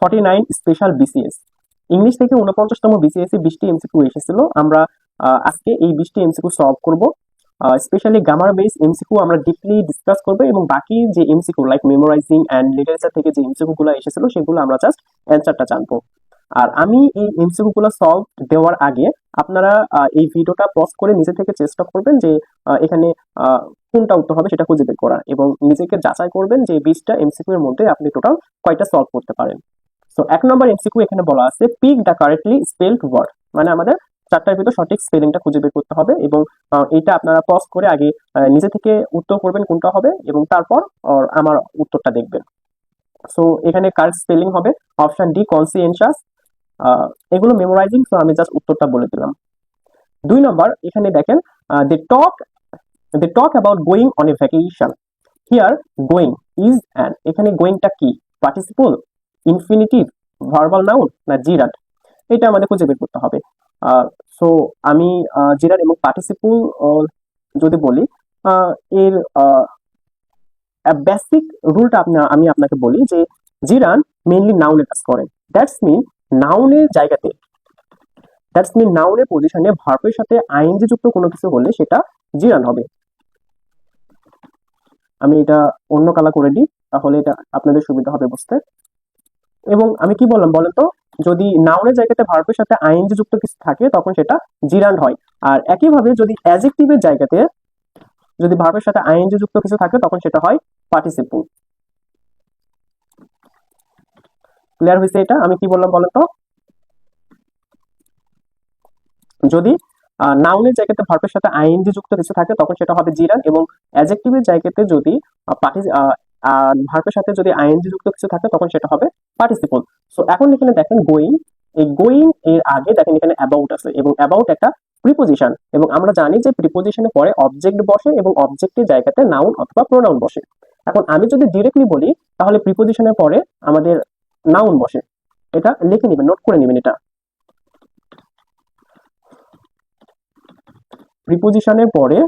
Forty nine special BCS English থেকে উনপঞ্চাশতম BCS বিশটি এমসিকিউ এসেছিল। আমরা আজকে এই বিশটি এমসিকিউ সলভ করব। স্পেশালি গামার বেস এমসিকিউ আমরা ডিপলি ডিসকাস করব এবং বাকি যে MCQ like memorising and literature থেকে যে এমসিকিউ গুলো এসেছিল, সেগুলো আমরা জাস্ট অ্যান্সারটা জানব। আর আমি এই এমসিকিউ গুলো সলভ দেওয়ার আগে আপনারা এই ভিডিওটা পজ করে নিজে থেকে চেষ্টা করবেন যে এখানে কোনটা উত্তর হবে সেটা খুঁজে বের করার এবং নিজেকে যাচাই করবেন যে বিশটা এমসিকিউ এর মধ্যে আপনি টোটাল কয়টা সলভ করতে পারেন। সো এক নম্বর এমসিকিউ এখানে বলা আছে pick the correctly spelled word মানে আমাদের চারটার ভিতর সঠিক স্পেলিংটা খুঁজে বের করতে হবে এবং এটা আপনারা পজ করে আগে নিজে থেকে উত্তর করবেন কোনটা হবে এবং তারপর আমার উত্তরটা দেখবেন। সো এখানে কারেক্ট স্পেলিং হবে অপশন ডি কনসিয়েন্সাস এগুলো মেমোরাইজিং সো আমি জাস্ট উত্তরটা বলে দিলাম। দুই নম্বর, এখানে দেখেন they talk they talk about going on a vacation here going is and এখানে গোয়িংটা কি? পার্টিসিপল ইনফিনিটিভ ভার্বাল নাউন না জিরাট, এটা আমাদের খুঁজে বের করতে হবে। সো আমি জিরাট এবং পার্টিসিপল যদি বলি এর বেসিক রুলটা আপনা, আমি আপনাকে বলি যে জিরান মেইনলি নাউনের কাজ করে। দ্যাটস মিন নাউনের জায়গাতে দ্যাটস মিন নাউনের পজিশনে ভার্বের সাথে আইএনজি যুক্ত কোনো কিছু হলে সেটা জিরান হবে। আমি এটা অন্য কালা করে দিই, তাহলে এটা আপনাদের সুবিধা হবে বুঝতে। এবং আমি কি বললাম বলেন তো যদি নাউনের জায়গাতে ভার্বের সাথে আইএনজি যুক্ত কিছু থাকে, তখন সেটা জিরান্ড হয়। আর একইভাবে যদি অ্যাজেক্টিভের জায়গাতে যদি ভার্বের সাথে আইএনজি যুক্ত কিছু থাকে, তখন সেটা হয় পার্টিসিপল ক্লিয়ার হয়েছে এটা? আমি কি বললাম বলেন তো যদি নাউনের জায়গাতে ভার্বের সাথে আইএনজি যুক্ত কিছু থাকে, তখন সেটা হবে জিরান এবং অ্যাজেক্টিভের জায়গাতে যদি পার্টি ভার্বের সাথে যদি আইএনজি যুক্ত কিছু থাকে, তখন সেটা হবে পার্টিসিপল সো এখন এখানে দেখেন গোয়িং এই গোয়িং এর আগে দেখেন এখানে অ্যাবাউট আছে এবং অ্যাবাউট একটা প্রিপোজিশন এবং আমরা জানি যে প্রিপোজিশনের পরে অবজেক্ট বসে এবং অবজেক্টের জায়গাতে নাউন অথবা প্রোনাউন বসে। এখন আমি যদি ডিরেক্টলি বলি, তাহলে প্রিপোজিশনের পরে আমাদের নাউন বসে। এটা লিখে নেবেন নোট করে নেবেন এটা। প্রিপোজিশনের পরে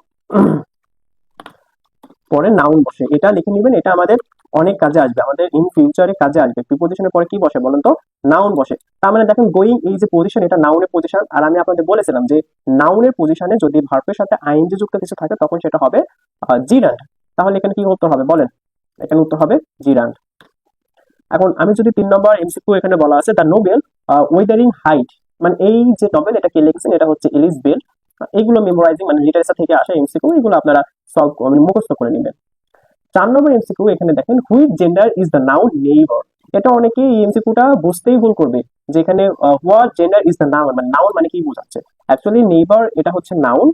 পরে নাউন বসে। এটা লিখে নেবেন, এটা আমাদের অনেক কাজে আসবে, আমাদের ইন ফিউচারে কাজে আসবে। প্রিপোজিশনের পরে কি বসে বলেন তো? নাউন বসে। তার মানে দেখেন গোয়িং এই যে পজিশন এটা নাউনের পজিশন আর আমি আপনাদের বলেছিলাম যে নাউনের পজিশনে যদি ভার্বের সাথে আইনজি যুক্ত কিছু থাকে, তখন সেটা হবে জিরান্ড তাহলে এখানে কি উত্তর হবে? বলেন। এখানে উত্তর হবে জিরান্ড এখন আমি যদি তিন নম্বর এমসিকিউ এখানে বলা আছে দ্য নোবেল ওয়েদারিং হাইট মানে এই যে নোবেল এটা কে লিখেছেন? এটা হচ্ছে এলিস বেল এইগুলো মেমোরাইজিং মানে লিটারেচার থেকে আসা এমসিকিউ এগুলো আপনারা সলভ মানে মুখস্থ করে নেবেন। চার নম্বর এমসিকিউ এখানে দেখেন which gender is the noun neighbour. এটা অনেকে এই এমসিকিউটা বুঝতেই ভুল করবে, যে এখানে what gender is the noun মানে নাউন মানে কি বোঝাচ্ছে? অ্যাকচুয়ালি নেইবার এটা হচ্ছে নাউন।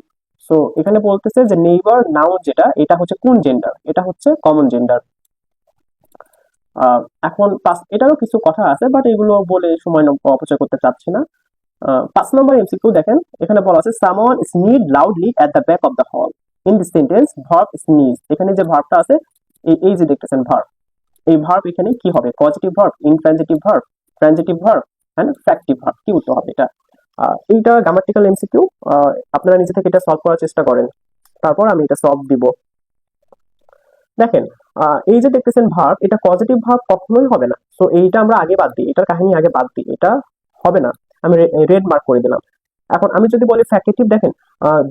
সো, এখানে বলতেছে যে নেইবার নাউন যেটা, এটা হচ্ছে কোন জেন্ডার? এটা হচ্ছে কমন জেন্ডার। এখন পাঁচ এটারও কিছু কথা আছে, বাট এগুলো বলে সময় অপচয় করতে চাচ্ছি না। পাঁচ নম্বর এমসিকিউ দেখেন, এখানে বলা আছে someone sneezed loudly at the back of the hall in this sentence verb sneeze এখানে যে ভার্বটা আছে, এই এই যে দেখতেছেন ভার্ব এই ভার্ব এখানে কি হবে? Positive verb intransitive verb transitive verb and factive verb কি উত্তর হবে এটা? এইটা গ্রামাটিক্যাল এমসিকিউ আপনারা নিজে থেকে এটা সলভ করার চেষ্টা করেন। তারপর আমি এটা সলভ দিব। দেখেন এই যে দেখতেছেন ভার্ব এটা পজিটিভ ভার্ব কখনোই হবে না। সো এইটা আমরা আগে বাদ দিই, এটার কাহিনী আগে বাদ দিই, এটা হবে না। আমি রেড মার্ক করে দিলাম। এখন আমি যদি বলি ফ্যাক্টিভ দেখেন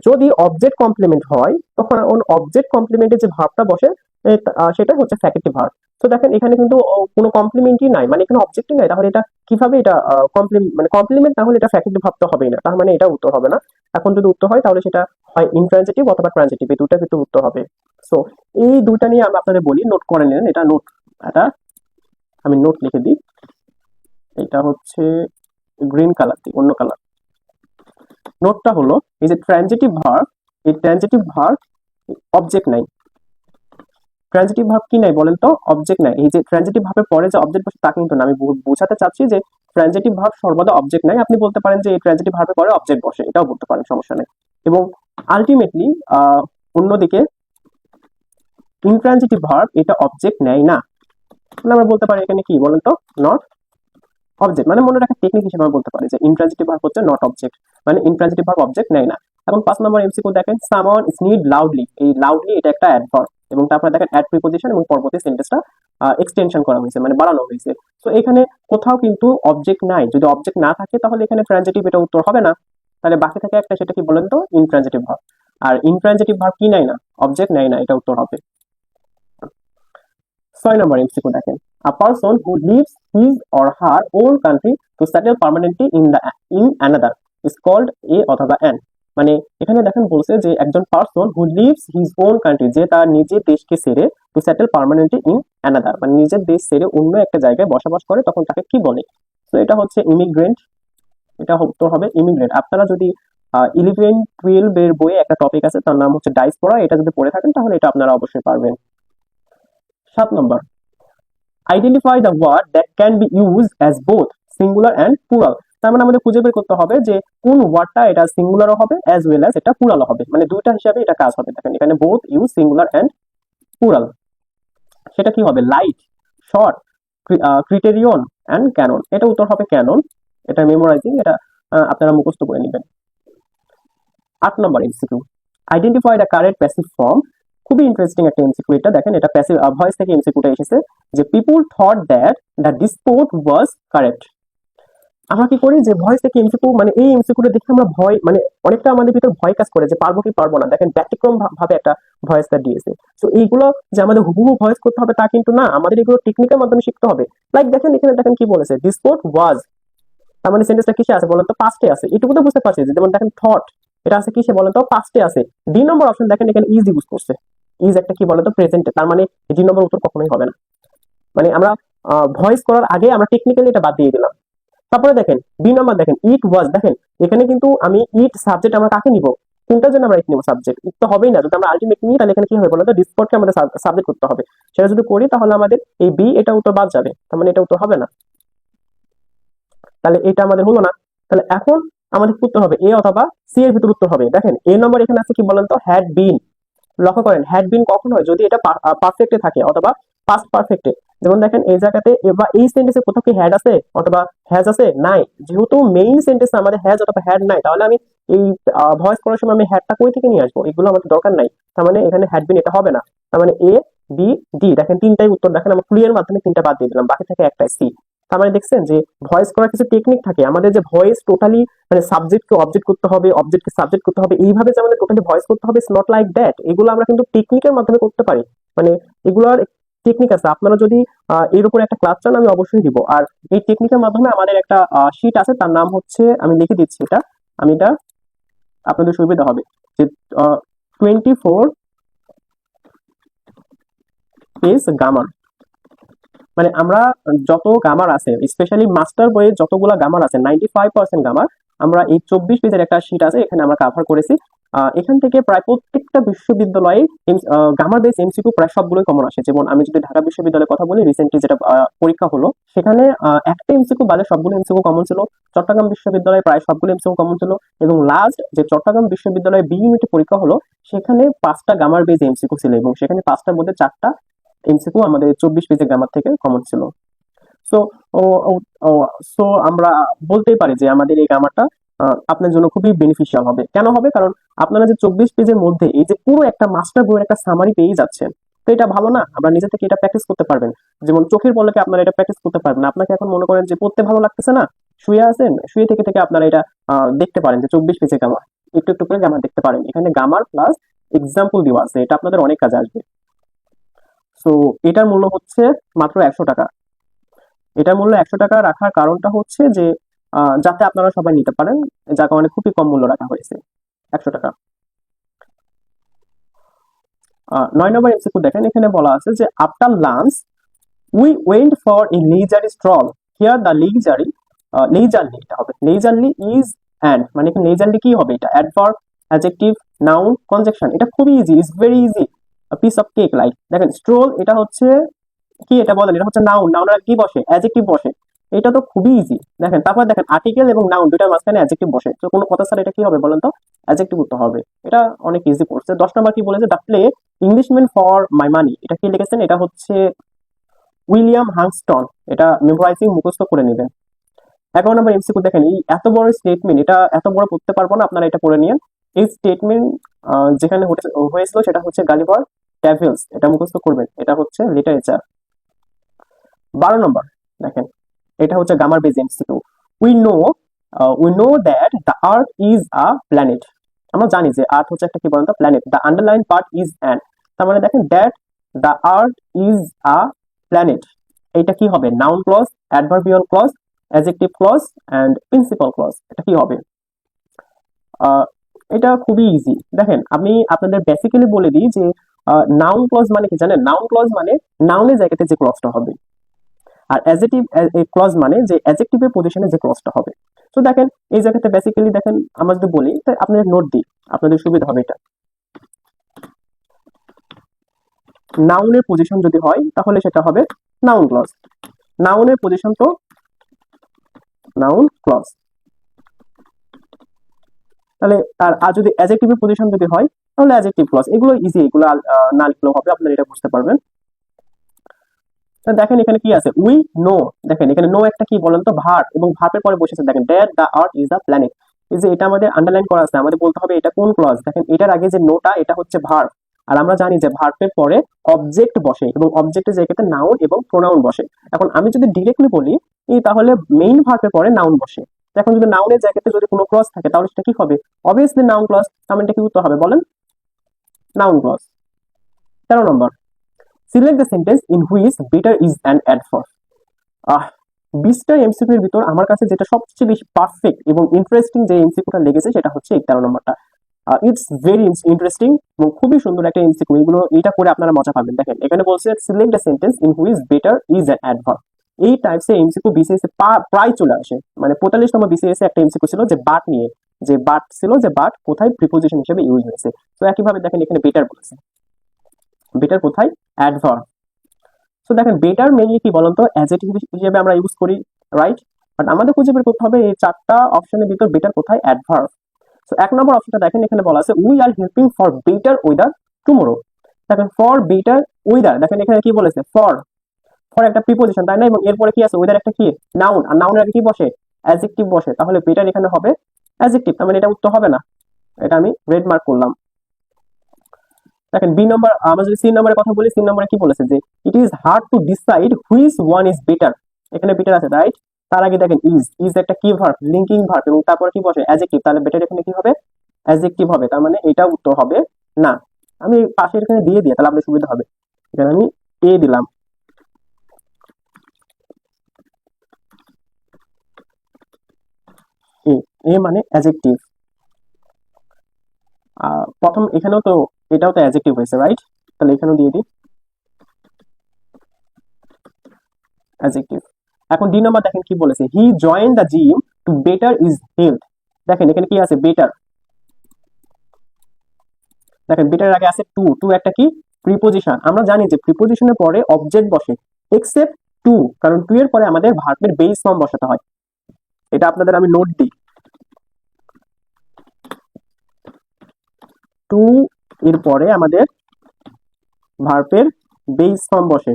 যদি অবজেক্ট কমপ্লিমেন্ট হয়, তখন অবজেক্ট কমপ্লিমেন্টের যে ভার্বটা বসে সেটা হচ্ছে ফ্যাকেটিভ ভার্ব তো দেখেন, এখানে কিন্তু কোনো কমপ্লিমেন্টই নাই মানে এখানে অবজেক্টই নাই, তাহলে এটা কীভাবে এটা কমপ্লিমেন্ট মানে কমপ্লিমেন্ট না হলে এটা ফ্যাকেটিভ ভাব তো হবেই না, তার মানে এটা উত্তর হবে না। এখন যদি উত্তর হয়, তাহলে সেটা হয় ইনট্রানজিটিভ অথবা ট্রানজিটিভ এই দুটা কিন্তু উত্তর হবে। সো এই দুইটা নিয়ে আমি আপনাদের বলি নোট করে নেন, এটা নোট এটা আমি নোট লিখে দিই। এটা হচ্ছে গ্রিন কালার দিই অন্য কালার নোটটা হলো এই যে ট্রানজিটিভ ভার্ব এই ট্রানজিটিভ ভার্ব অবজেক্ট নাই। ট্রানজিটিভ ভার্ব কি নাই বলেন তো? অবজেক্ট নাই। এই যে ট্রানজিটিভ ভার্বের পরে যে অবজেক্ট বসে, তা কিন্তু না। আমি বোঝাতে চাচ্ছি যে ট্রানজিটিভ ভার্ব সর্বদা অবজেক্ট নাই। আপনি বলতে পারেন যে এই ট্রানজিটিভ ভার্বের পরে অবজেক্ট বসে, এটাও বলতে পারেন, সমস্যা নেই। এবং আলটিমেটলি অন্যদিকে ইনট্রানজিটিভ ভার্ব এটা অবজেক্ট নেয় না। তাহলে আমরা বলতে পারি এখানে কি বলেন তো? নট অবজেক্ট মানে মনে রাখার টেকনিক হিসেবে আমরা বলতে পারি যে ইনট্রানজিটিভ ভার্ব হচ্ছে নট অবজেক্ট মানে ইনট্রানজিটিভ ভার্ব অবজেক্ট নেয় না। এখন পাঁচ নম্বর এমসিকিউ দেখেন সামওয়ান নিড লাউডলি এই লাউডলি এটা একটা অ্যাডভার্ব এবং তারপরে দেখেন অ্যাড প্রিপোজিশন এবং পরবর্তী সেন্টেন্সটা এক্সটেনশন করা হয়েছে মানে বাড়ানো হয়েছে। তো এখানে কোথাও কিন্তু অবজেক্ট নাই। যদি অবজেক্ট না থাকে, তাহলে এখানে ট্রানজিটিভ এটা উত্তর হবে না। তাহলে বাকি থাকে একটা, সেটা কি বলেন তো? ইনট্রানজিটিভ ভার্ব আর ইনট্রানজিটিভ ভার্ব কি নাই না? অবজেক্ট নাই না, এটা উত্তর হবে। ছয় নম্বর এমসিকিউ দেখেন। A person who leaves his or her own country to settle permanently in the in another is called a অথবা অ্যান মানে এখানে দেখেন বলছে যে একজন person who leaves his own country যে তার নিজের দেশকে ছেড়ে to settle permanently in another মানে নিজের দেশ ছেড়ে অন্য একটা জায়গায় বসবাস করে, তখন তাকে কি বলে? তো এটা হচ্ছে ইমিগ্রেন্ট এটা উত্তর হবে ইমিগ্রেন্ট আপনারা যদি ইলেভেন টুয়েলভ এর বইয়ে একটা টপিক আছে, তার নাম হচ্ছে ডাইস পড়া এটা যদি পড়ে থাকেন, তাহলে এটা আপনারা অবশ্যই পারবেন। সাত নম্বর identify the word that can be use as both singular and plural তার মানে আমাদের খুঁজে বের করতে হবে যে কোন ওয়ার্ডটা এটা সিঙ্গুলারও হবে অ্যাজ ওয়েল অ্যাজ এটা প্লুরালও হবে। মানে দুইটা হিসাবে এটা কাজ হবে। দেখেন, এখানে both use singular and plural সেটা কি হবে? Light short criterion and cannon এটা উত্তর হবে ক্যানন এটা মেমোরাইজিং এটা আপনারা মুখস্থ করে নেবেন। আট নম্বর MCQ identify the correct passive form খুবই ইন্টারেস্টিং একটা এমসিকিউ এটা। দেখেন, এটা প্যাসিভ ভয়েস থেকে এমসিকিউটা এসেছে। যে people thought that the disport was correct আমরা কি করি যে ভয়েস থেকে এমসিকিউ মানে এই এমসিকিউটা দেখে আমরা ভয় মানে অনেকটা আমাদের ভিতর ভয় কাজ করে যে পারব কি পারব না। দেখেন ব্যতিক্রম ভাবে একটা ভয়েস ভয়েসটা দিয়েছে। তো এইগুলো যে আমাদের হুবহু ভয়েস করতে হবে তা কিন্তু না, আমাদের এগুলো টেকনিকের মাধ্যমে শিখতে হবে। লাইক দেখেন, এখানে দেখেন কি বলেছে ডিসপোর্ট ওয়াজ তার মানে সেন্টেন্সটা কিসে আছে বলেন তো? পাস্টে আছে। এটুকু তো বুঝতে পারছি যেমন দেখেন থট এটা আছে কিসে বলেন তো? পাস্টে আছে। ডি নম্বর অপশন দেখেন, এখানে ইজ ইউজ করছে। ইজ একটা কি বলেন তো? প্রেজেন্টে তার মানে ডি নম্বর উত্তর কখনোই হবে না। মানে আমরা ভয়েস করার আগে আমরা টেকনিক্যালি এটা বাদ দিয়ে দিলাম। তারপরে দেখেন বি নাম্বার দেখেন ইট ওয়াজ দেখেন, এখানে কিন্তু আমি ইট সাবজেক্ট আমরা কাকে নিব? কোনটার জন্য আমরা ইট নিব সাবজেক্ট ইট তো হবেই না, যদি আমরা আলটিমেট নিই, তাহলে এখানে কি হবে বলতো? ডিসপোর্টকে আমাদের সাবজেক্ট করতে হবে। সেটা যদি করি, তাহলে আমাদের এই বি এটা উত্তর বাদ যাবে। তার মানে এটা উত্তর হবে না। তাহলে এটা আমাদের হলো না। তাহলে এখন আমাদের উত্তর হবে এ অথবা সি এর ভিতর উত্তর হবে। দেখেন এ নম্বর এখানে আছে কি বলেন তো হ্যাড বিন লক্ষ্য করেন হ্যাড বিন কখন হয়? যদি এটা পারফেক্টে থাকে, অথবা পাস্ট পারফেক্টে যেমন দেখেন, এই জায়গাতে এবার এই সেন্টেন্সে কোথাও কি হ্যাড আছে অথবা হ্যাজ আছে? নাই। যেহেতু মেইন সেন্টেন্সে আমাদের হ্যাজ অথবা হ্যাড নাই, তাহলে আমি এই ভয়েস করার সময় আমি হ্যাডটা কই থেকে নিয়ে আসব? এগুলো আমাদের দরকার নাই। তার মানে এখানে হ্যাড বিন এটা হবে না। তার মানে এ বি ডি দেখেন তিনটাই উত্তর। দেখেন আমরা ক্লিয়ার মাধ্যমে তিনটা বাদ দিয়ে দিলাম। বাকি থাকে একটাই সি তার মানে দেখছেন যে ভয়েস করার কিছু টেকনিক থাকে। আমাদের যে ভয়েস টোটালি মানে সাবজেক্টকে অবজেক্ট করতে হবে অবজেক্টকে সাবজেক্ট করতে হবে, এইভাবে যে আমাদের টোটালি ভয়েস করতে হবে নট লাইক দ্যাট এগুলো আমরা কিন্তু টেকনিকের মাধ্যমে করতে পারি। মানে এগুলোর টেকনিক আছে। আপনারা যদি এর উপরে একটা ক্লাস চান, আমি অবশ্যই দিব। আর এই টেকনিকের মাধ্যমে আমাদের একটা শিট আছে, তার নাম হচ্ছে, আমি লিখে দিচ্ছি এটা। আমি এটা আপনাদের সুবিধা হবে। যে টোয়েন্টি ফোর পেজ গামার মানে আমরা যত গামার আছে স্পেশালি মাস্টার বইয়ে যতগুলা গামার আছে নাইনটি ফাইভ পার্সেন্ট গামার আমরা এই চব্বিশ পেজের একটা শিট আছে, এখানে আমরা কাভার করেছি। এখান থেকে প্রায় প্রত্যেকটা বিশ্ববিদ্যালয়ে গামার বেস এমসিকিউ প্রায় সবগুলোই কমন আসে। যেমন আমি যদি ঢাকা বিশ্ববিদ্যালয়ের কথা বলি রিসেন্টলি যেটা পরীক্ষা হলো, সেখানে একটা এমসিকিউ বাদে সবগুলো এমসিকিউ কমন ছিল। চট্টগ্রাম বিশ্ববিদ্যালয়ে প্রায় সবগুলো এমসিকিউ কমন ছিল এবং লাস্ট যে চট্টগ্রাম বিশ্ববিদ্যালয়ে বি ইউনিটে পরীক্ষা হলো, সেখানে পাঁচটা গামার বেস এমসিকিউ ছিল এবং সেখানে পাঁচটার মধ্যে চারটা এমসিকিউ আমাদের চব্বিশ পেজের গ্রামার থেকে কমন ছিল। সো সো আমরা বলতেই পারি যে আমাদের এই গ্রামারটা আপনার জন্য খুবই বেনিফিশিয়াল হবে। কেন হবে? কারণ আপনারা যে চব্বিশ পেজের মধ্যে এই যে পুরো একটা মাস্টার বইয়ের একটা সামারি পেয়ে যাচ্ছেন, তো এটা ভালো না। আপনারা নিজে থেকে এটা প্র্যাকটিস করতে পারবেন। যেমন চোখের বলকে আপনারা এটা প্র্যাকটিস করতে পারবেন আপনাকে এখন মনে করেন যে পড়তে ভালো লাগতেছে না, শুয়ে আছেন, শুয়ে থেকে থেকে আপনারা এটা দেখতে পারেন যে চব্বিশ পেজে গামার একটু একটু করে গামার দেখতে পারেন। এখানে গামার প্লাস এক্সাম্পল দেওয়া আছে। এটা আপনাদের অনেক কাজে আসবে। সো এটার মূল্য হচ্ছে মাত্র একশো টাকা। এটার মূল্য একশো টাকা রাখার কারণটা হচ্ছে যে যাতে আপনারা সবাই নিতে পারেন, যার কারণে খুবই কম মূল্য রাখা হয়েছে, একশো টাকা। নয় নম্বর এমসিকিউ দেখেন, এখানে বলা আছে যে after lunch we went for a leisurely stroll here the leisurely leisurely এটা হবে। লেজারলি ইজ অ্যান্ড মানে এখানে লেজারলি কি হবে এটা? অ্যাডভার্ব অ্যাডজেক্টিভ নাউন কনজেকশন এটা খুবই easy is very easy piece of cake like দেখেন স্ট্রোল এটা হচ্ছে, কি এটা বলেন? এটা হচ্ছে নাউন নাউনের কি বসে? অ্যাডজেক্টিভ বসে। এটা তো খুবই ইজি দেখেন, তারপর দেখেন আর্টিকেল এবং নাউন দুটার মাঝখানে অ্যাডজেক্টিভ বসে। তো কোনো কথা স্যার, এটা কি হবে বলেন তো? অ্যাডজেক্টিভ উত্তর হবে। এটা অনেক ইজি পড়ছে। দশ নম্বর কি বলেছে? The play Englishman for my money এটা কি লিখেছেন? এটা হচ্ছে উইলিয়াম হাংস্টন এটা মেমোরাইজিং মুখস্থ করে নেবেন। এগারো নম্বর এমসিকিউ দেখেন, এই এত বড় স্টেটমেন্ট এটা এত বড় পড়তে পারব না, আপনারা এটা পড়ে নিন এই স্টেটমেন্ট যেখানে হয়েছিল, সেটা হচ্ছে গালিভার ট্যাভেলস এটা মুখস্থ করবেন। এটা হচ্ছে লিটারেচার বারো নম্বর, দেখেন এটা হচ্ছে grammar base MCQ we know we know that the earth is a planet আমরা জানি যে আর্থ হচ্ছে একটা কি বলতো? Planet the underline part is an তার মানে দেখেন that the earth is a planet এটা কি হবে? Noun clause adverbial clause adjective clause and principal clause এটা কি হবে? আহ, এটা খুবই ইজি দেখেন আমি আপনাদের বেসিক্যালি বলে দিই যে নাউন ক্লজ মানে কি জানেন? নাউন ক্লজ মানে নাউনের জায়গাতে যে ক্লজটা হবে। আর অ্যাজেটিভ ক্লজ মানে যে অ্যাজেক্টিভের পজিশনে যে ক্লজটা হবে। তো দেখেন, এই জায়গাতে বেসিক্যালি দেখেন, আমরা যদি বলি তাই আপনাদের নোট দিই, আপনাদের সুবিধা হবে এটা। নাউনের পজিশন যদি হয়, তাহলে সেটা হবে নাউন ক্লজ নাউনের পজিশন তো নাউন ক্লজ তাহলে আর আর যদি অ্যাজেক্টিভের পজিশন যদি হয়, তাহলে অ্যাজেক্টিভ ক্লজ এগুলো ইজি এগুলো না লিখলেও হবে, আপনারা এটা বুঝতে পারবেন। দেখেন এখানে কি আছে? উই নো দেখেন এখানে নো একটা কি বলেন তো ভার, এবং ভার্বের পরে বসেছে দেখেন that the earth is the planet এই যে এটা আমাদের আন্ডারলাইন করা আছে, আমাদের বলতে হবে এটা কোন ক্লজ দেখেন, এটার আগে যে নোটা এটা হচ্ছে ভার্ব আর আমরা জানি যে ভার্বের পরে অবজেক্ট বসে, এবং অবজেক্টের জায়গাতে নাউন এবং প্রোনাউন বসে। এখন আমি যদি ডিরেক্টলি বলি তাহলে মেইন ভার্বের পরে নাউন বসে। এখন যদি নাউনের জায়গাতে যদি কোনো ক্লজ থাকে, তাহলে সেটা কি হবে? অবভিয়াসলি নাউন ক্লজ মানে এটা কি উত্তর হবে? বলেন নাউন ক্লজ তেরো number. Select the sentence in which better is an adverb ah বিশটা এমসিকিউর ভিতর আমার কাছে যেটা সবচেয়ে বেশি পারফেক্ট এবং ইন্টারেস্টিং যে এমসিকিউটা লেগেছে সেটা হচ্ছে এই তেরো নম্বরটা ইটস ভেরি ইন্টারেস্টিং এবং খুবই সুন্দর একটা এমসিকিউ এগুলো, এটা করে আপনারা মজা পাবেন। দেখেন, এখানে বলছে select the sentence in which better is an adverb এই টাইপস এর এমসিকিউ বিসিএস এ প্রায় চলে আসে। মানে পঁয়তাল্লিশ নম্বর বিসিএস একটা এমসিকিউ ছিল যে বাট নিয়ে, যে বাট ছিল যে বাট কোথায় প্রিপোজিশন হিসেবে ইউজ হয়েছে। তো একইভাবে দেখেন, এখানে বেটার বলেছে। বেটার কোথায়? অ্যাডভার্ব সো দেখেন বেটার মেইনলি কি বলতো অ্যাজেটিভ হিসেবে আমরা ইউজ করি রাইট বাট আমাদের খুঁজে বের করতে হবে এই চারটা অপশনের ভিতর বেটার কোথায়? অ্যাডভার্ব সো এক নম্বর অপশনটা দেখেন, এখানে বলা আছে we are helping for better weather tomorrow দেখেন ফর বেটার ওয়েদার দেখেন, এখানে কি বলেছে? ফর ফর একটা প্রিপোজিশন তাই না? এবং এরপরে কি আছে? ওয়েদার একটা কি? নাউন আর নাউনের আগে কি বসে? অ্যাজেক্টিভ বসে। তাহলে বেটার এখানে হবে অ্যাজেক্টিভ তার মানে এটা উত্তর হবে না। এটা আমি রেড মার্ক করলাম। দেখেন বি নম্বর, আমরা যদি সি নম্বরের কথা বলি, সি নম্বরে কি বলেছে যে it is hard to decide which one is better এখানে বেটার আছে রাইট তার আগে দেখেন ইজ ইজ একটা কি ভার্ব লিঙ্কিং ভার্ব এবং তারপরে কি বসে? অ্যাজেক্টিভ তাহলে বেটার এখানে কি হবে? অ্যাজেক্টিভ হবে, তার মানে এটা উত্তর হবে না। আমি পাশে এখানে দিয়ে দিই, তাহলে আপনার সুবিধা হবে। এখানে আমি এ দিলাম। এ মানে অ্যাজেক্টিভ প্রথম এখানেও তো, এটাও তো অ্যাজেক্টিভ হয়েছে রাইট তাহলে এখানেও দিয়ে দিই। অ্যাজেক্টিভ এখন ডি নাম্বার দেখেন কি বলেছে। He join the gym to better is health দেখেন, এখানে কি আছে? বেটার দেখেন বেটার আগে আছে টু টু একটা কি? প্রিপোজিশন আমরা জানি যে প্রিপোজিশনের পরে অবজেক্ট বসে এক্সেপ্ট টু কারণ টু এর পরে আমাদের ভার্বের বেস ফর্ম বসাতে হয়। এটা আপনাদের আমি নোট দিই। টু এর পরে আমাদের ভার্বের বেস ফর্ম বসে।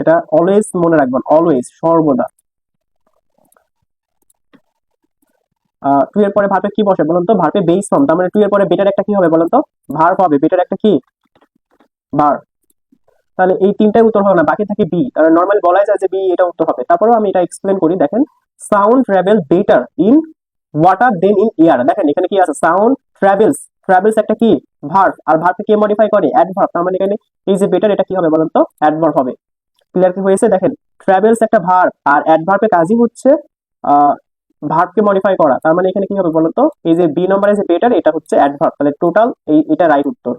এটা অলওয়েজ মনে রাখবেন অলওয়েজ সর্বদা। টু এর পরে ভার্বে কি বসে বলুন তো? ভার্বে বেস ফর্ম তার মানে টু এর পরে বেটার একটা কি হবে বলুন তো? ভার্ব হবে বেটার একটা কি? ভার্ব তাহলে এই তিনটাই উত্তর হবে না, বাকি থাকে বি নর্মালি বলাই যায় যে বি এটা উত্তর হবে। তারপরেও আমি এটা এক্সপ্লেন করি, দেখেন sound travel better in water then in air দেখেন, এখানে কি আছে? সাউন্ড ট্রাভেলস ট্রাভেলস একটা কি? ভার্ব আর ভার্বকে কে মডিফাই করে? অ্যাডভার্ব তার মানে এখানে এই যে বেটার এটা কি হবে বলুন তো? অ্যাডভার্ব হবে। ক্লিয়ার কি হয়েছে? দেখেন ট্রাভেলস একটা ভার্ব আর অ্যাডভার্বের কাজই হচ্ছে ভার্বকে মডিফাই করা। তার মানে এখানে কি হবে বলতো এই যে বি নম্বরে যে বেটার এটা হচ্ছে অ্যাডভার্ব তাহলে টোটাল এই, এটা রাইট উত্তর।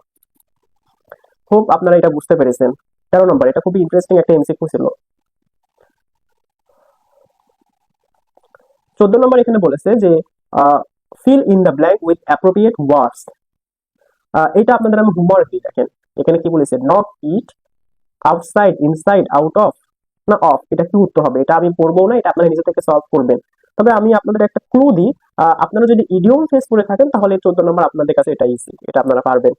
খুব আপনারা এটা বুঝতে পেরেছেন। তেরো নম্বর এটা খুবই ইন্টারেস্টিং একটা এমসিকিউ ছিল। চোদ্দ নম্বর এখানে বলেছে যে fill in the blank with appropriate words এটা আপনাদের আমি হোমওয়ার্ক দিই দেখেন। এখানে কি বলেছে? Not it outside inside out of না অফ এটা কি উত্তর হবে? এটা আমি পড়ব না, এটা আপনারা নিজে থেকে সলভ করবেন। তবে আমি আপনাদের একটা ক্লু দিই। আপনারা যদি ইডিয়ম ফেস করে থাকেন, তাহলে চোদ্দ নম্বর আপনাদের কাছে এটা ইজি এটা আপনারা পারবেন।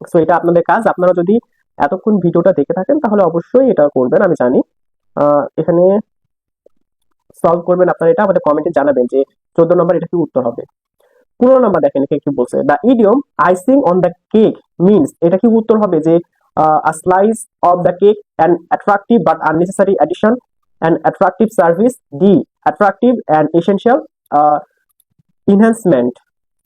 সো এটা আপনাদের কাজ। আপনারা যদি এতক্ষণ ভিডিওটা দেখে থাকেন, তাহলে অবশ্যই এটা করবেন, আমি জানি। এখানে সলভ করবেন আপনারা এটা আমাদের কমেন্টে জানাবেন যে চোদ্দ নম্বর এটা কি উত্তর হবে। পনেরো নম্বর দেখেন এখানে কি বলছে the idiom icing on the cake means এটা কি উত্তর হবে যে slice of the cake an attractive but unnecessary addition an attractive service d attractive and essential uh, enhancement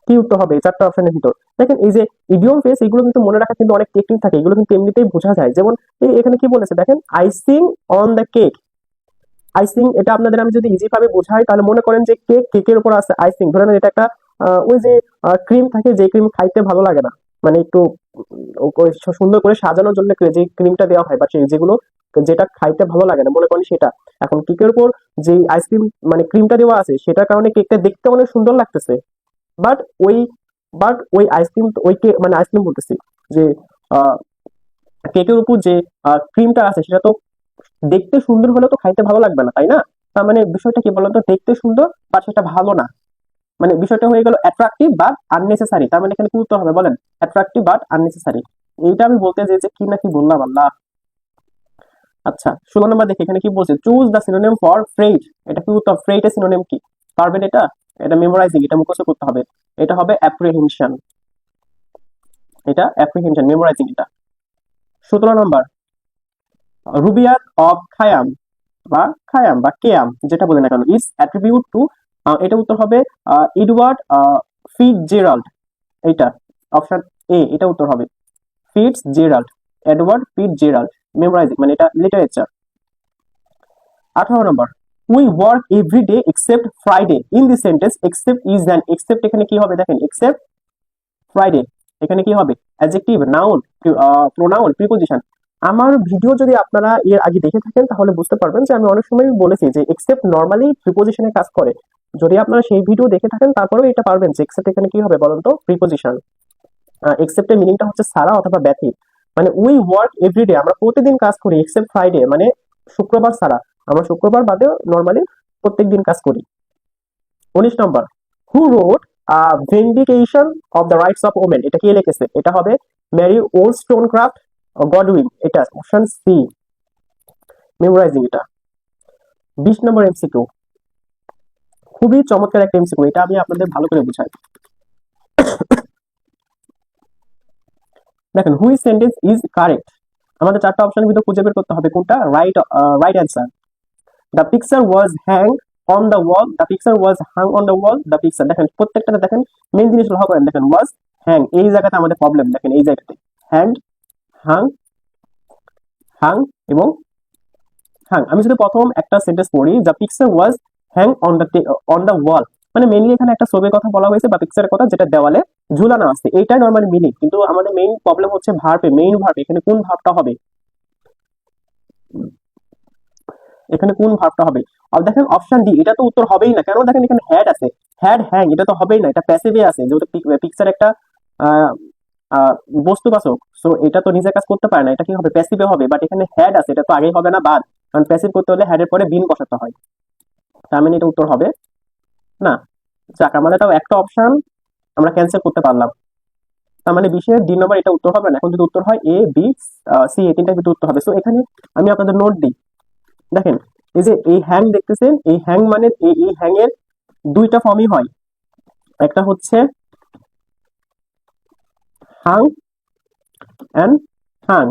কি উত্তর হবে? চারটা অপশনের ভিতর। দেখেন এই যে ইডিয়ম ফেস এগুলো কিন্তু মনে রাখা কিন্তু অনেক টেকনিক থাকে এগুলো কিন্তু এমনিতেই বোঝা যায়। যেমন এখানে কি বলেছে? দেখেন icing on the cake icing এটা আপনাদের আমি যদি ইজি ভাবে বোঝাই, তাহলে মনে করেন যে কেক কেকের উপর আছে আইসিং ধরে নেন এটা একটা ওই যে ক্রিম থাকে যে ক্রিম খাইতে ভালো লাগে না। মানে একটু সুন্দর করে সাজানোর জন্য যে ক্রিমটা দেওয়া হয়, বা যেগুলো, যেটা খাইতে ভালো লাগে না, মনে করেন সেটা। এখন কেকের উপর যে আইসক্রিম মানে ক্রিমটা দেওয়া আছে, সেটার কারণে কেকটা দেখতে অনেক সুন্দর লাগতেছে। বাট ওই বাট ওই আইসক্রিম ওই কেক মানে আইসক্রিম বলতেছি যে কেকের উপর যে ক্রিমটা আছে, সেটা তো দেখতে সুন্দর হলে তো খাইতে ভালো লাগবে না, তাই না? তার মানে বিষয়টা কি বলতো? দেখতে সুন্দর বা সেটা ভালো না। মানে বিষয়টা হয়ে গেল অ্যাট্রাকটিভ বাট আননেসেসারি তার মানে এখানে কি উত্তর হবে বলেন? অ্যাট্রাকটিভ বাট আননেসেসারি এইটা আমি বলতে চাই যে কি না কি বললাম, আল্লাহ। আচ্ছা ষোলো নম্বর দেখে, এখানে কি বলছে? Choose the synonym for fret এটা কি উত্তর? ফ্রেট এর সিনোনিম কি? পারবেন এটা? এটা মেমোরাইজিং এটা মুখস্থ করতে হবে। এটা হবে অ্যাপ্রিহেনশন এটা অ্যাপ্রিহেনশন মেমোরাইজিং এটা। সতেরো নম্বর রুবিয়াত অফ খায়াম বা খায়াম বা কেয়াম, যেটা বলে না কেন ইটস অ্যাট্রিবিউট টু এটা উত্তর হবে ইডওয়ার্ড ফিট জেরাল্ড এইটা অপশন এ এটা উত্তর হবে FitzGerald Edward FitzGerald memorising মানে এটা লিটারেচার আঠারো number we work every day except Friday in this sentence except is an except এখানে কি হবে দেখেন এক্সেপ্ট ফ্রাইডে এখানে কি হবে? অ্যাডজেক্টিভ নাউন প্রোনাউন প্রিপোজিশন আমার ভিডিও যদি আপনারা এর আগে দেখে থাকেন, তাহলে বুঝতে পারবেন যে আমি অনেক সময় বলেছি যে এক্সেপ্ট নর্মালি প্রিপোজিশনে কাজ করে। যদি আপনারা সেই ভিডিও দেখে থাকেন, তারপরেও এটা পারবেন যে এক্সেপ্ট এখানে কি হবে বলুন তো? প্রিপোজিশন এক্সেপ্টের মিনিংটা হচ্ছে সারা অথবা ব্যথিত মানে উই ওয়ার্ক এভরিডে আমরা প্রতিদিন কাজ করি এক্সেপ্ট ফ্রাইডে মানে শুক্রবার ছাড়া আমরা শুক্রবার বাদে নর্মালি প্রত্যেক দিন কাজ করি। উনিশ নম্বর who wrote vindication of the rights of women এটা কে লিখেছে? এটা হবে Mary Wollstonecraft Godwin এটা অপশন সি মেমোরাইজিং এটা। বিশ নম্বর এমসিকিউ খুবই চমৎকার একটা এমসিকিউ এটা আমি আপনাদের ভালো করে বুঝাই। দেখেন হুই সেন্টেন্স ইজ কারেক্ট আমাদের চারটা অপশনের ভিতরে খুঁজে বের করতে হবে, কোনটা? Right right answer the picture was hang on the wall the picture was hang on the wall the picture দেখেন, প্রত্যেকটাতে দেখেন মেন জিনিস লক্ষ্য করেন। দেখেন ওয়াজ হ্যাং এই জায়গাতে আমাদের প্রবলেম দেখেন, এই জায়গাতে। হ্যান্ড হাং হাং এবং হাং। আমি যদি প্রথম একটা সেন্টেন্স পড়ি the picture was hang on the on the wall মানে মেইনলি এখানে একটা ছবির কথা বলা হয়েছে বা পিকচারের কথা যেটা দেওয়ালে ঝুলানো আছে। এইটাই নর্মালি মিনিং কিন্তু আমাদের মেইন প্রবলেম হচ্ছে ভার্বে মেইন ভার্ব এখানে কোন ভাবটা হবে? এখানে কোন ভাবটা হবে? আর দেখেন অপশন ডি এটা তো উত্তর হবেই না। কেন? দেখেন এখানে হ্যাড আছে। হ্যাড হ্যাং এটা তো হবেই না। এটা প্যাসিভে আছে। যেহেতু পিকচার একটা বস্তুবাচক সো এটা তো নিজের কাজ করতে পারে না, এটা কি হবে? প্যাসিভে হবে বাট এখানে হ্যাড আছে, এটা তো আগেই হবে না, বাদ। কারণ প্যাসিভ করতে হলে হ্যাডের পরে বিন বসাতে হয়। তার মানে এটা উত্তর হবে না। যাক, আমাদের তাও একটা অপশন আমরা ক্যান্সেল করতে পারলাম। তার মানে বিশের ডি নম্বর এটা উত্তর হবে না। এখন যদি উত্তর হয় এ বি সি এই তিনটা কিন্তু উত্তর হবে। সো এখানে আমি আপনাদের নোট দিই। দেখেন, এই যে এই হ্যাং দেখতেছেন, এই হ্যাং মানে এই হ্যাং এর দুইটা ফর্মই হয়। একটা হচ্ছে হাং অ্যান্ড হাং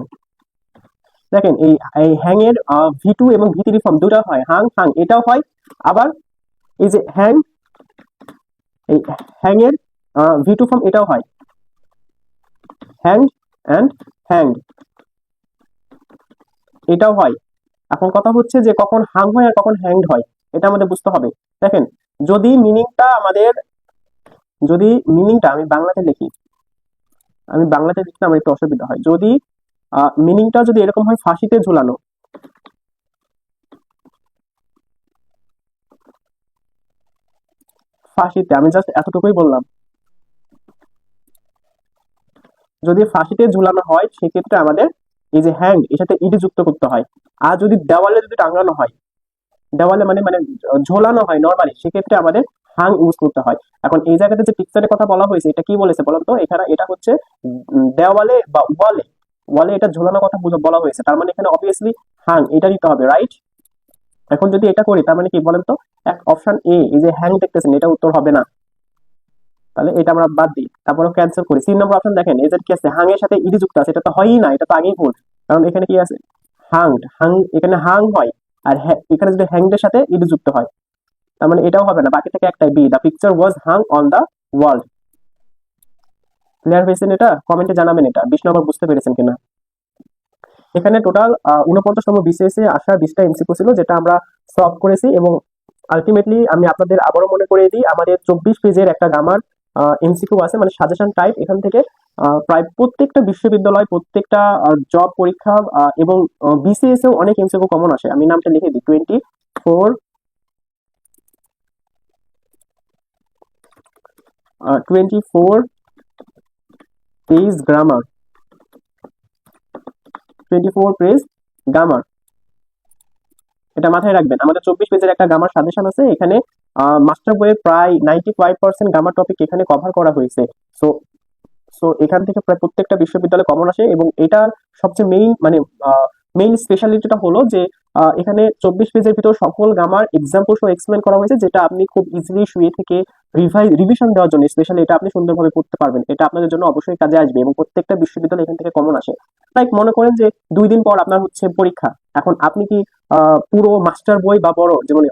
দেখেন, এই এই হ্যাং এর ভি টু এবং ভি থ্রি ফর্ম দুটা হয়। হাং হাং এটাও হয়। আবার এই যে হ্যাং এই হ্যাং এর ভি টু ফর্ম এটাও হয়। হ্যাং অ্যান্ড হ্যাং এটাও হয়। এখন কথা হচ্ছে যে কখন হাং হয় আর কখন হ্যাংড হয়, এটা আমাদের বুঝতে হবে। দেখেন, যদি মিনিংটা আমাদের, যদি মিনিংটা আমি বাংলাতে লিখি আমি বাংলাতে লিখতে আমার একটু অসুবিধা হয়। যদি মিনিংটা যদি এরকম হয়, ফাঁসিতে ঝুলানো। ফাঁসিতে, আমি জাস্ট এতটুকুই বললাম। যদি ফাঁসিতে ঝুলানো হয়, সেক্ষেত্রে আমাদের এই যে হ্যাং এর সাথে ইডি যুক্ত করতে হয়। আর যদি দেওয়ালে যদি টাঙানো হয়, দেওয়ালে মানে মানে ঝোলানো হয় নর্মালি সেক্ষেত্রে আমাদের হাং ইউজ করতে হয়। এখন এই জায়গাতে যে পিকচারের কথা বলা হয়েছে, এটা কি বলেছে বলুন তো? এখানে এটা হচ্ছে দেওয়ালে বা ওয়ালে ওয়ালে এটা ঝোলানোর কথা বলা হয়েছে। তার মানে এখানে অবভিয়াসলি হাং এটা দিতে হবে রাইট এখন যদি এটা করি, তার মানে কি বলেন তো? এক অপশন এ এই যে হ্যাং দেখতেছেন, এটা উত্তর হবে না। তাহলে এটা আমরা বাদ দিই। তারপরে ক্যান্সেল করি। তিন নম্বর অপশন দেখেন এদের কি আছে? হাং এর সাথে ইডি যুক্ত আছে, এটা তো হয়ই না, এটা তো আগেই ভুল। কারণ এখানে কি আছে? হাং হাং এখানে হাং হয়। আর এখানে যদি হ্যাংডের সাথে ইডি যুক্ত হয় তার মানে এটাও হবে না, বাকি থেকে একটাই B the picture was Hang on the wall clear হয়েছেন এটা? কমেন্টে জানাবেন এটা। বিশ নম্বর বুঝতে পেরেছেন কিনা? এখানে টোটাল উনপঞ্চাশতম বিসিএস আসা বিশটা এমসিকিউ ছিল, যেটা আমরা সলভ করেছি এবং আলটিমেটলি আমি আপনাদের আবারও মনে করে দিই, আমাদের চব্বিশ পেজের একটা গামার এমসিকিউ আছে মানে সাজেশন টাইপ এখান থেকে প্রায় প্রত্যেকটা বিশ্ববিদ্যালয়, প্রত্যেকটা জব পরীক্ষা এবং বিসিএস এও অনেক এমসিকিউ কমন আসে। আমি নামটা লিখে দিই twenty four twenty four page grammar twenty grammar এটা মাথায় রাখবেন। আমাদের চব্বিশ পেজের একটা গামার সাজেশন আছে। এখানে মাস্টার বইয়ের প্রায় ninety five percent grammar topic এখানে কভার করা হয়েছে। সো সো এখান থেকে প্রায় প্রত্যেকটা বিশ্ববিদ্যালয়ে কমন আসে এবং এটার সবচেয়ে মেইন মানে মেইন স্পেশালিটিটা হলো যে এখানে চব্বিশ পেজের ভিতর সকল গামার এক্সাম্পল সহ এক্সপ্লেন করা হয়েছে, যেটা আপনি খুব ইজিলি শুয়ে থেকে রিভাইজ রিভিশন দেওয়ার জন্য স্পেশালি এটা আপনি সুন্দরভাবে করতে পারবেন। এটা আপনাদের জন্য অবশ্যই কাজে আসবে এবং প্রত্যেকটা বিশ্ববিদ্যালয় এখান থেকে কমন আসে। লাইক মনে করেন যে, দুই দিন পর আপনার হচ্ছে পরীক্ষা। এখন আপনি কি পুরো মাস্টার বই বা বড় যেমন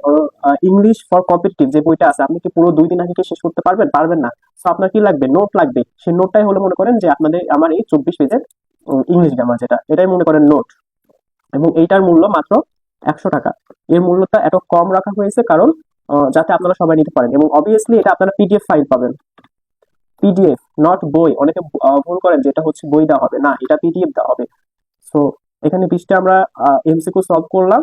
ইংলিশ ফর কম্পিটিটিভ যে বইটা আছে, আপনি কি পুরো দুই দিন আগে শেষ করতে পারবেন? পারবেন না। তো আপনার কি লাগবে? নোট লাগবে। সেই নোটটাই হলো মনে করেন যে, আপনাদের আমার এই চব্বিশ পেজের ইংলিশ গ্রামার যেটা, এটাই মনে করেন নোট এবং এইটার মূল্য মাত্র একশো টাকা। এর মূল্যটা এত কম রাখা হয়েছে কারণ যাতে আপনারা সবাই নিতে পারেন এবং অবভিয়াসলি এটা আপনারা পিডিএফ ফাইল পাবেন। পিডিএফ নট বই। অনেকে ভুল করেন যে এটা হচ্ছে বই দেওয়া হবে। না, এটা পিডিএফ দেওয়া হবে। সো এখানে বিশটা আমরা এমসিকিউ সলভ করলাম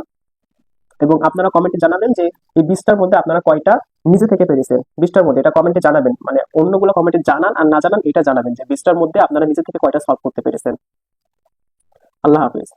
এবং আপনারা কমেন্টে জানাবেন যে এই বিশটার মধ্যে আপনারা কয়টা নিজে থেকে পেরেছেন। বিশটার মধ্যে এটা কমেন্টে জানাবেন। মানে অন্যগুলো কমেন্টে জানান আর না জানান এটা জানাবেন যে বিশটার মধ্যে আপনারা নিজে থেকে কয়টা সলভ করতে পেরেছেন। আল্লাহ হাফিজ।